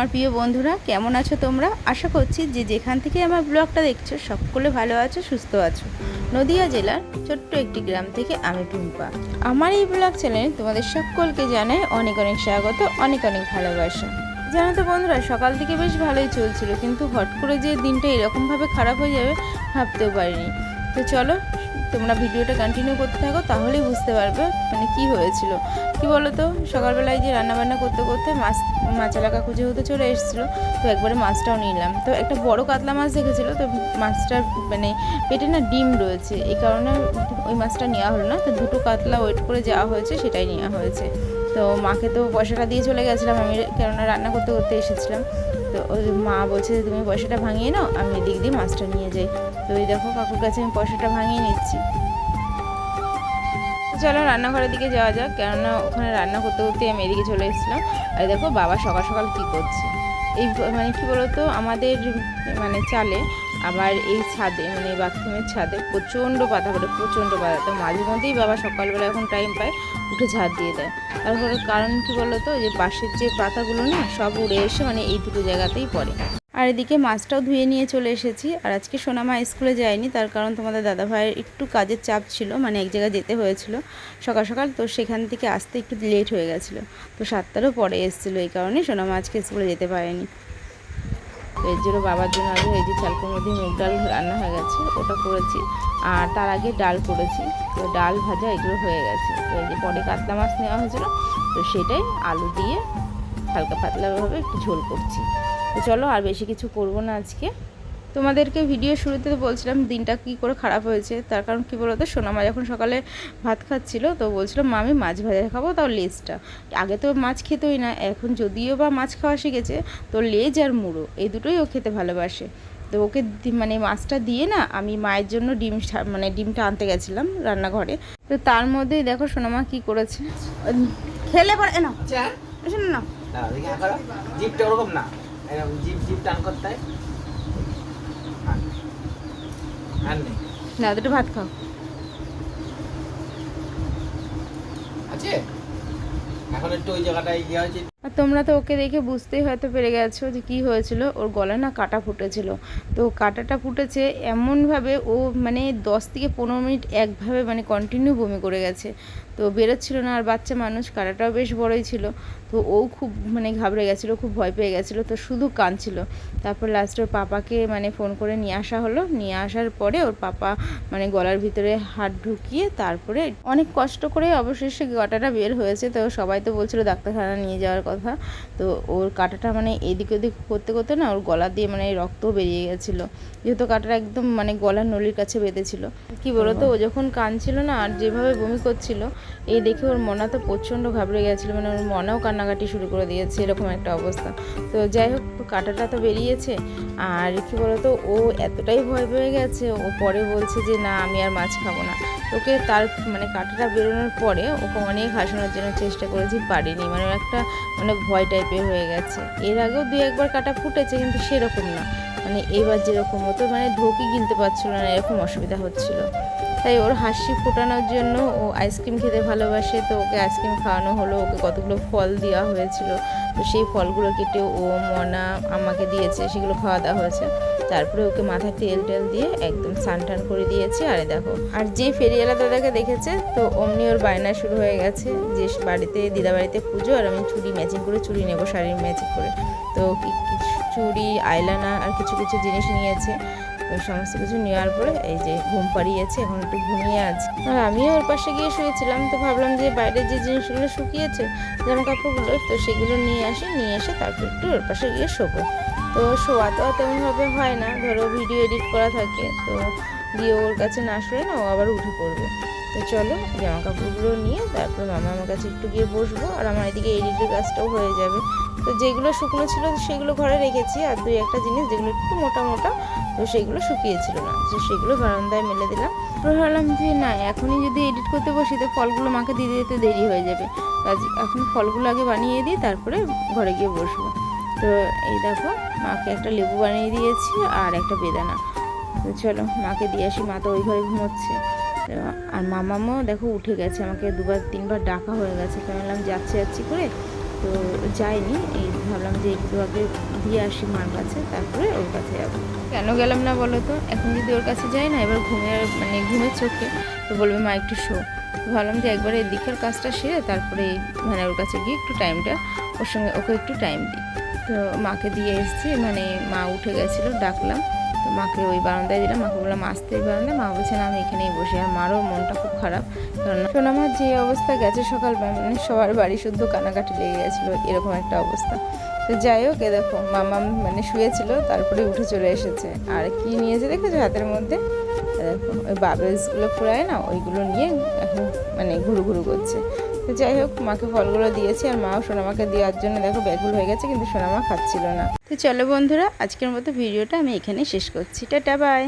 আমার প্রিয় বন্ধুরা, কেমন আছো তোমরা? আশা করছি যে যেখান থেকে আমার ব্লগটা দেখছ, সকলে ভালো আছো, সুস্থ আছো। নদিয়া জেলার ছোট্ট একটি গ্রাম থেকে আমি টুম্পা। আমার এই ব্লগ চ্যানেলে তোমাদের সকলকে জানাই অনেক অনেক স্বাগত, অনেক অনেক ভালোবাসা। জানো তো বন্ধুরা, সকাল থেকে বেশ ভালোই চলছিল, কিন্তু হট করে যে দিনটা এরকমভাবে খারাপ হয়ে যাবে, ভাবতেও পারিনি। তো চলো তোমরা ভিডিওটা কন্টিনিউ করতে থাকো, তাহলেই বুঝতে পারবে মানে কি হয়েছিল। কি বলো তো সকালবেলায় যে রান্নাবান্না করতে করতে মাছ মাছ এলাকা খুঁজে হতে চলে এসেছিল, তো একবারে মাছটাও নিলাম। তো একটা বড় কাতলা মাছ দেখেছিলো, তো মাছটার মানে পেটে না ডিম রয়েছে, এই কারণে ওই মাছটা নেওয়া হলো না, তো দুটো কাতলা ওয়েট করে যাওয়া হয়েছে সেটাই নেওয়া হয়েছে। তো মাকে তো পয়সাটা দিয়ে চলে গেছিলাম, আমি কেননা রান্না করতে করতে এসেছিলাম। তো ওই মা বলছে যে, তুমি পয়সাটা ভাঙিয়ে নাও, আমি এদিক দিয়ে মাছটা নিয়ে যাই। তো ওই দেখো কাকুর কাছে আমি পয়সাটা ভাঙিয়ে নিচ্ছি। চলো রান্নাঘরের দিকে যাওয়া যাক, কেননা ওখানে রান্না করতে করতে আমি এদিকে চলে এসেছিলাম। আর দেখো বাবা সকাল সকাল কী করছে। এই মানে কি বলতো, আমাদের মানে চালে আবার এই ছাদে মানে বাথরুমের ছাদে প্রচণ্ড পাতা পড়ে প্রচণ্ড পাতা তো মাঝে মধ্যেই বাবা সকালবেলা এখন টাইম পায়। উঠে ঝাড় দিয়ে দেয়। তারপরে কারণ কি বলতো? যে পাশের যে পাতাগুলো না, সব উড়ে এসে মানে এই দুটো জায়গাতেই পড়ে। আর এদিকে মাছটাও ধুয়ে নিয়ে চলে এসেছি। আর আজকে সোনামা স্কুলে যায়নি, তার কারণ তোমাদের দাদা ভাইয়ের একটু কাজের চাপ ছিল মানে এক জায়গায় যেতে হয়েছিল সকাল সকাল, তো সেখান থেকে আসতে একটু লেট হয়ে গেছিল। তো সাতটারও পরে এসেছিল, এই কারণে সোনামা আজকে স্কুলে যেতে পারেনি। তো এর জন্য বাবার জন্য আগে এই যে চালকুর মধ্যে মুগ ডাল রান্না হয়ে গেছে, ওটা করেছি। আর তার আগে ডাল করেছি। তো ডাল ভাজা এগুলো হয়ে গেছে। তো এই যে পরে কাতলা মাছ নেওয়া হয়েছিল, তো সেটাই আলু দিয়ে হালকা পাতলাভাবে একটু ঝোল করছি। তো চলো আর বেশি কিছু করব না আজকে। তোমাদেরকে ভিডিও শুরুতে তো বলছিলাম দিনটা কি করে খারাপ হয়েছে তার কারণ কি বলতো সোনামা যখন সকালে ভাত খাচ্ছিল তো বলছিল মা আমি মাছ ভাজা খাব তাও লেজটা। আগে তো মাছ খেতোই না এখন যদিও বা মাছ খাওয়া শিখেছে তো লেজ আর মুড়ো এই দুটোই ও খেতে ভালোবাসে। তো ওকে মানে মাছটা দিয়ে না আমি মায়ের জন্য ডিম মানে ডিমটা আনতে গেছিলাম রান্নাঘরে। তো তার মধ্যেই দেখো সোনামা কি করেছে। খেলে পরে না শোনো না জিপটা ওরকম না। জিপ জিপ টান করতে না দুটো ভাত খাও। আছে? এখন একটু ওই জায়গাটায় গিয়ে হয়েছে। আর তোমরা তো ওকে দেখে বুঝতেই হয়তো পেরে গেছো যে কি হয়েছিল। ওর গলায় না কাটা ফুটেছিল। তো কাটাটা ফুটেছে এমনভাবে ও মানে দশ থেকে পনেরো মিনিট একভাবে মানে কন্টিনিউ বমি করে গেছে। তো বেরোচ্ছিল না আর বাচ্চা মানুষ, কাটাটাও বেশ বড়ই ছিল। তো ও খুব মানে ঘাবড়ে গেছিল, খুব ভয় পেয়ে গেছিল। তো শুধু কাঁদছিল। তারপর লাস্টে ওর পাপাকে মানে ফোন করে নিয়ে আসা হলো। নিয়ে আসার পরে ওর পাপা মানে গলার ভিতরে হাত ঢুকিয়ে তারপরে অনেক কষ্ট করে অবশেষে গটাটা বের হয়েছে। তো সবাই তো বলছিল, ডাক্তারখানা নিয়ে যাওয়ার কথা। তো ওর কাটাটা মানে এদিক ওদিক করতে করতে না ওর গলা দিয়ে মানে রক্ত বেরিয়ে গেছিল। যেহেতু কাটাটা একদম মানে গলার নলির কাছে বেঁধেছিল। কি বলতো, ও যখন কাঁদছিল না আর যেভাবে বমি করছিল, এই দেখে ওর মনা তো প্রচণ্ড ঘাবড়ে গেছিল। মানে ওর মনেও কান্নাকাটি শুরু করে দিয়েছে, এরকম একটা অবস্থা। তো যাই হোক, কাটাটা তো বেরিয়েছে। আর কি বলতো, ও এতটাই ভয় পেয়ে গেছে, ও পরে বলছে যে, না, আমি আর মাছ খাব না। ওকে তার মানে কাটাটা বেরোনোর পরে ওকে অনেক হাসানোর জন্য চেষ্টা করেছি, পারিনি। মানে একটা মানে ভয় টাইপের হয়ে গেছে। এর আগেও দু একবার কাটা ফুটেছে কিন্তু সেরকম না। মানে এবার যেরকম হতো মানে ঢোকি গিলতে পারছিল না, এরকম অসুবিধা হচ্ছিল। তাই ওর হাসি ফোটানোর জন্য ও আইসক্রিম খেতে ভালোবাসে, তো ওকে আইসক্রিম খাওয়ানো হলো, ওকে কতগুলো ফল দেওয়া হয়েছিল। তো সেই ফলগুলো কেটে ও, মনা আমাকে দিয়েছে, সেগুলো খাওয়া দাওয়া হয়েছে। তারপরে ওকে মাথায় তেল টেল দিয়ে একদম স্নান টান করে দিয়েছে। আরে দেখো, আর যে ফেরিওয়ালা দাদাকে দেখেছে, তো অমনি ওর বায়না শুরু হয়ে গেছে যে বাড়িতে দিদা বাড়িতে পুজো আর আমি চুড়ি ম্যাচিং করে চুড়ি নেব, শাড়ির ম্যাচিং করে। তো চুড়ি আইলানা আর কিছু কিছু জিনিস নিয়েছে। সমস্ত কিছু নেওয়ার পরে এই যে ঘুম পাড়িয়েছে, এখন একটু ঘুমিয়ে আছে। আর আমিও ওর পাশে গিয়ে শুয়েছিলাম, তো ভাবলাম যে বাইরে যে জিনিসগুলো শুকিয়েছে জামা কাপড়গুলো তো সেগুলো নিয়ে আসি, নিয়ে এসে তারপর একটু ওর পাশে গিয়ে শোবো। তো শোয়া তো তেমনভাবে হয় না। ধরো ভিডিও এডিট করা থাকে, তো দিয়ে ওর কাছে না শুয়ে না ও আবার উঠে পড়বে। তো চলো জামা কাপড়গুলো নিয়ে তারপর মামা আমার কাছে একটু গিয়ে বসবো আর আমার এদিকে এডিটের কাজটাও হয়ে যাবে। তো যেগুলো শুকনো ছিল সেগুলো ঘরে রেখেছি আর দুই একটা জিনিস যেগুলো একটু মোটা মোটা, তো সেগুলো শুকিয়েছিল না। তো সেগুলো বারান্দায় মেলে দিলাম। তারপর ভাবলাম যে না, এখনই যদি এডিট করতে বসি তো ফলগুলো মাকে দিতে দিতে দেরি হয়ে যাবে। কাজ এখন ফলগুলো আগে বানিয়ে দিই, তারপরে ঘরে গিয়ে বসবো। তো এই দেখো, মাকে একটা লেবু বানিয়ে দিয়েছি আর একটা বেদানা। তো চলো, মাকে দিয়ে আসি, মা তো ওই ঘরে ঘুমোচ্ছে। আর মামামও দেখো উঠে গেছে, আমাকে দুবার, তিনবার ডাকা হয়ে গেছে। আমি বললাম যাচ্ছি যাচ্ছি করে। তো যাইনি, এই ভাবলাম যে একটু আগে দিয়ে আসি মার কাছে, তারপরে ওর কাছে যাব। কেন গেলাম না বলো তো? এখন যদি ওর কাছে যাই না, এবার ঘুমের মানে ঘুমের চোখে, তো বলবে, মা, একটু শো। ভাবলাম যে একবার এই দিকের কাজটা সেরে তারপরে মানে ওর কাছে গিয়ে একটু টাইমটা ওর সঙ্গে ওকে একটু টাইম দিই। তো মাকে দিয়ে এসেছি মানে মা উঠে গেছিল, ডাকলাম। তো মাকে ওই বারান্দায় দিলাম, মাকে বললাম, আসতে এই বারান্দায়? মা বলছে, না, আমি এখানেই বসে। আর মারও মনটা খুব খারাপ। কারণ সোনামার যে অবস্থা গেছে সকাল মানে সবার বাড়ি শুদ্ধ কানাকাটি লেগে গেছিল, এরকম একটা অবস্থা। তো যাই হোক, এ দেখো মামা মানে শুয়েছিল, তারপরে উঠে চলে এসেছে। আর কি নিয়েছে দেখেছ হাতের মধ্যে? ওই বাবেলসগুলো ফুরায় না, ওইগুলো নিয়ে এখন মানে ঘুরু ঘুরু করছে। তো যাই হোক, মাকে ফলগুলো দিয়েছি আর মাও সোনামাকে দেওয়ার জন্য দেখো ব্যাগুল হয়ে গেছে, কিন্তু সোনামা খাচ্ছিল না। তো চলো বন্ধুরা, আজকের মতো ভিডিওটা আমি এখানেই শেষ করছি। Tata bye